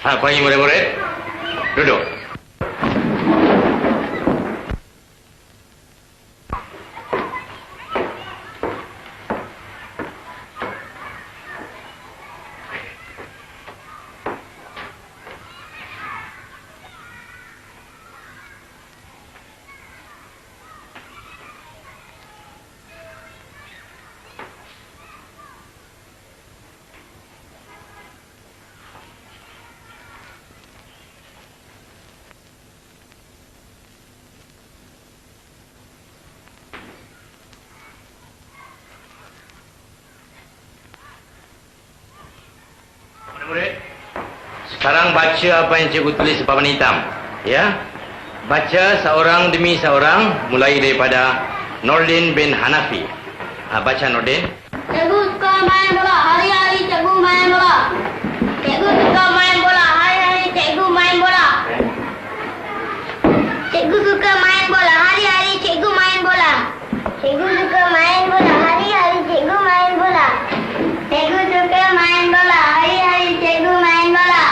Ha, pagi murid-murid. Duduk. Murid-murid. Sekarang baca apa yang cikgu tulis di papan hitam. Ya. Baca seorang demi seorang mulai daripada Nordin bin Hanafi. Ha, baca Nordin. Cikgu suka main bola. Hari-hari cikgu main bola. Cikgu suka main bola. Hari-hari cikgu main bola. Cikgu suka main bola. Hari-hari cikgu main bola. Cikgu suka main bola. Hari-hari cikgu main bola. Cikgu suka main bola. Hari-hari cikgu main bola.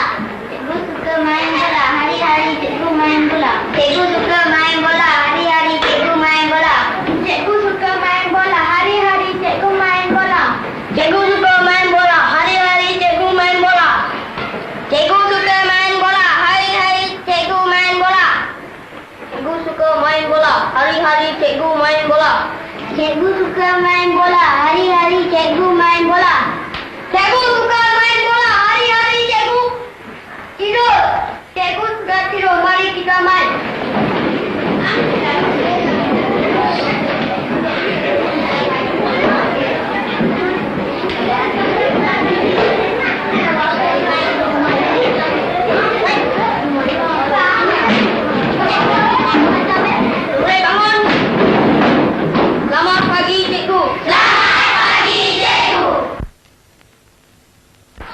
Cikgu suka main bola. Hari-hari cikgu main bola. Cikgu suka main bola. Hari-hari cikgu main bola. Cikgu suka main bola. Hari-hari cikgu main bola. Cikgu suka main bola. Hari-hari cikgu main bola. Cikgu suka main bola. Hari-hari cikgu main bola. Cikgu suka main bola. Hari-hari cikgu main bola. Cikgu suka main bola.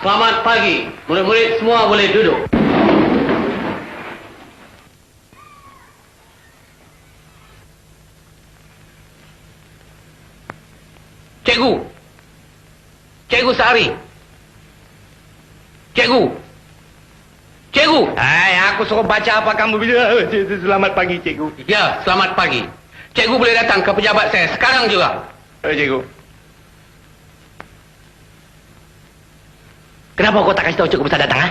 Selamat pagi. Murid-murid semua boleh duduk. Cikgu. Cikgu Sari. Cikgu. Cikgu. Hai, aku suruh baca apa kamu bila. Selamat pagi, cikgu. Ya, selamat pagi. Cikgu boleh datang ke pejabat saya sekarang juga. Eh, cikgu. Kenapa kau tak kasih tahu cikgu besar datang, ha?